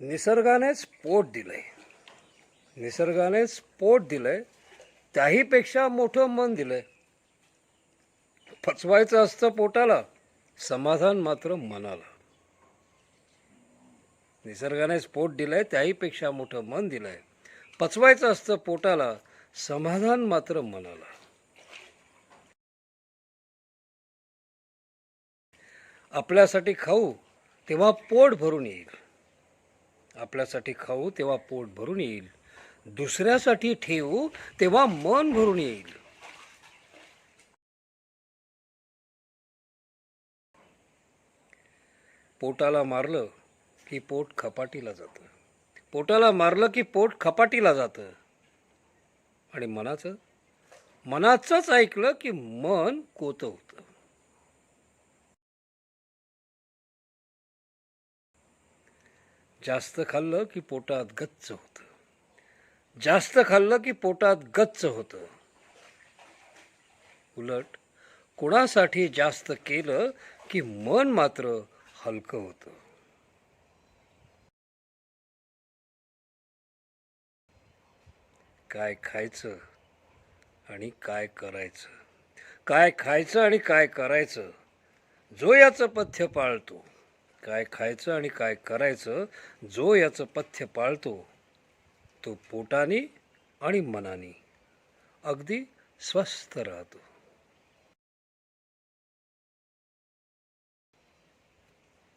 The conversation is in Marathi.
निसर्गानेच पोट दिलंय. निसर्गानेच पोट दिलंय. त्याहीपेक्षा मोठं मन दिलंय. पचवायचं असतं पोटाला समाधान मात्र मनाला. निसर्गानेच पोट दिलंय त्याहीपेक्षा मोठं मन दिलंय. पचवायचं असतं पोटाला समाधान मात्र मनाला. आपल्यासाठी खाऊ तेव्हा पोट भरून येईल. आपल्यासाठी खाऊ तेव्हा पोट भरून येईल. दुसऱ्यासाठी ठेवू तेव्हा मन भरून येईल. पोटाला मारलं की पोट खपाटीला जातं. पोटाला मारलं की पोट खपाटीला जातं. आणि मनाचं? मनाचंच ऐकलं की मन कोतवतं होतं. जास्त खाल्लं की पोटात गच्च होतं. जास्त खाल्लं की पोटात गच्च होतं. उलट कुणासाठी जास्त केलं की मन मात्र हलकं होतं. काय खायचं आणि काय करायचं? काय खायचं आणि काय करायचं? जो याचं पथ्य पाळतो काय खायचं आणि काय करायचं जो याचं पथ्य पाळतो तो पोटाने आणि मनाने. अगदी स्वस्थ राहतो.